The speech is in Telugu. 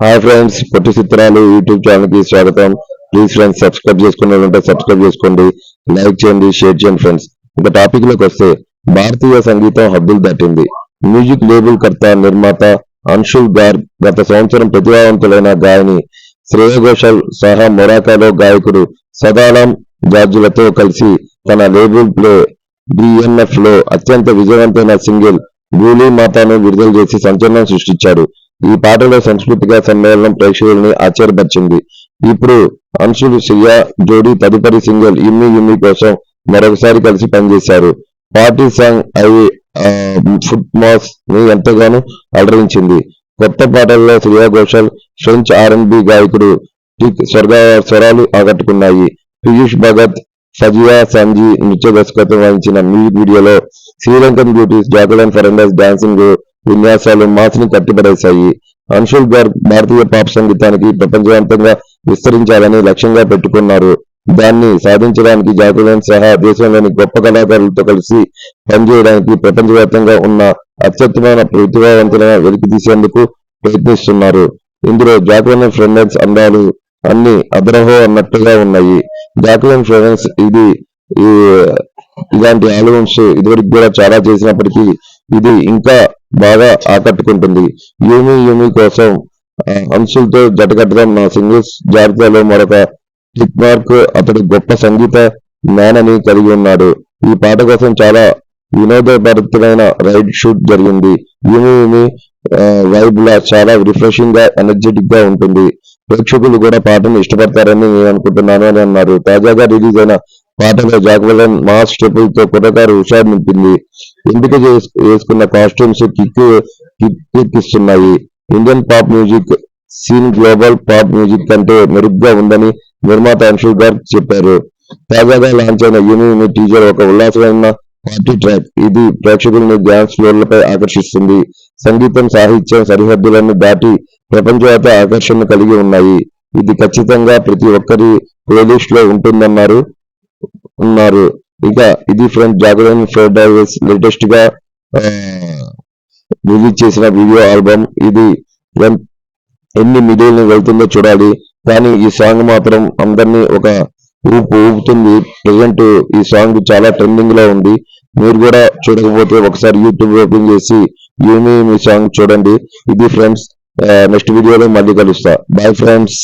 హాయ్ ఫ్రెండ్స్ పొట్టి చిత్రాలు యూట్యూబ్ ఛానల్కి స్వాగతం. ప్లీజ్ ఫ్రెండ్స్ సబ్స్క్రైబ్ చేసుకున్నట్టుంటే సబ్స్క్రైబ్ చేసుకోండి. లైక్ చేయండి షేర్ చేయండి ఫ్రెండ్స్ ఇక టాపిక్లోకి వస్తే భారతీయ సంగీతం హద్దులు దాటింది. మ్యూజిక్ లేబుల్ కర్త నిర్మాత అన్షుల్ గార్ గత సంవత్సరం ప్రతిభావంతులైన గాయని శ్రేయ ఘోషల్ సహా మొరాకాలో గాయకుడు సదాలం జార్జులతో కలిసి తన లేబుల్ ప్లే బిఎన్ఎఫ్లో అత్యంత విజయవంతమైన సింగిల్ గూలీ మాతాను విడుదల చేసి సంచలనం సృష్టించారు ఈ పాటలో సంస్కృతిక సమ్మేళనం ప్రేక్షకుల్ని ఆశ్చర్యపరిచింది. ఇప్పుడు అంశులు సియా జోడీ తదుపరి సింగిల్ ఇమ్మి ఇమ్మి కోసం మరొకసారి కలిసి పనిచేశారు. పార్టీ సాంగ్ ఐ ఫుట్ మాస్ని ఎంతగానో అలరించింది. కొత్త పాటల్లో Shreya Ghoshal French R and B గాయకుడు టిక్ స్వర్గ స్వరాలు ఆకట్టుకున్నాయి. పీయూష్ భగత్ సజియా సంజీ నృత్య దర్శకత్వం వహించిన మ్యూజిక్ వీడియోలో Sri Lankan beauties Jacqueline Fernandez dancing విన్యాసాలు మాస్ని కట్టిపడేశాయి. అన్షుల్ గార్ భారతీయ పాప్ సంగీతానికి ప్రపంచవ్యాప్తంగా విస్తరించాలని లక్ష్యంగా పెట్టుకున్నారు. దాన్ని సాధించడానికి జాకులన్ సహా దేశంలోని గొప్ప కళాకారులతో కలిసి పనిచేయడానికి ప్రపంచవ్యాప్తంగా ఉన్న అత్యుత్తమైన ప్రతిభావంతులను వెలికి తీసేందుకు ప్రయత్నిస్తున్నారు. ఇందులో జాకులన్ ఫ్రెండెన్స్ అందాలు అన్ని అదరహో అన్నట్టుగా ఉన్నాయి. జాకులన్ ఫ్రెండెన్స్ ఇది ఇలాంటి ఆల్బమ్స్ ఇదివరకు కూడా చాలా చేసినప్పటికీ ఇది ఇంకా బాగా ఆకట్టుకుంటుంది. యూమి యూమి కోసం అంశులతో జతకట్టడం నా సింగిల్స్ జాబితాలో మరొక టిక్ మార్క్ అతడు గొప్ప సంగీత జ్ఞానని కలిగి ఉన్నాడు. ఈ పాట కోసం చాలా వినోదభరితమైన రైడ్ షూట్ జరిగింది. యూమి యూమి వైబ్ లా చాలా రిఫ్రెషింగ్గా ఎనర్జెటిక్గా ఉంటుంది. ప్రేక్షకులు కూడా పాటను ఇష్టపడతారని నేను అనుకుంటున్నాను అని అన్నారు. తాజాగా రిలీజ్ అయిన పాటలో జాక్వెలన్ మాస్ స్టెపుల్తో కుర్రకారు హుషారు నింపింది. ఎంపిక చేస్- వేసుకున్న కాస్ట్యూమ్స్ కిక్ కిక్ ఇస్తున్నాయి Indian pop music scene global pop music కంటే మెరుగ్గా ఉందని నిర్మాత అంశుల్ గారు చెప్పారు. తాజాగా లాంచ్ అయిన యూని టీజర్ ఒక ఉల్లాసమైన పార్టీ ట్రాక్. ఇది ప్రేక్షకులను డ్యాన్స్ ఫ్లోర్లపై ఆకర్షిస్తుంది. సంగీతం సాహిత్యం సరిహద్దులను దాటి ప్రపంచవ్యాప్త ఆకర్షణ కలిగి ఉన్నాయి. ఇది ఖచ్చితంగా ప్రతి ఒక్కరి ప్లేలిస్ట్లో ఉంటుందన్నారు ఉన్నారు. ఇక ఇది ఫ్రెండ్ జాగరన్ ఫోర్ లేటెస్ట్గా రిలీజ్ చేసిన వీడియో ఆల్బమ్. ఇది ఎన్ని మిలియన్లు వెళ్తుందో చూడాలి. కానీ ఈ సాంగ్ మాత్రం అందరినీ ఒక ఊపు ఊపుతుంది. ప్రజెంట్ ఈ సాంగ్ చాలా ట్రెండింగ్లో ఉంది. మీరు కూడా చూడకపోతే ఒకసారి యూట్యూబ్ ఓపెన్ చేసి ఏమి మీ సాంగ్ చూడండి. ఇది ఫ్రెండ్స్ నెక్స్ట్ వీడియోలో మళ్ళీ కలుస్తా. Bye friends.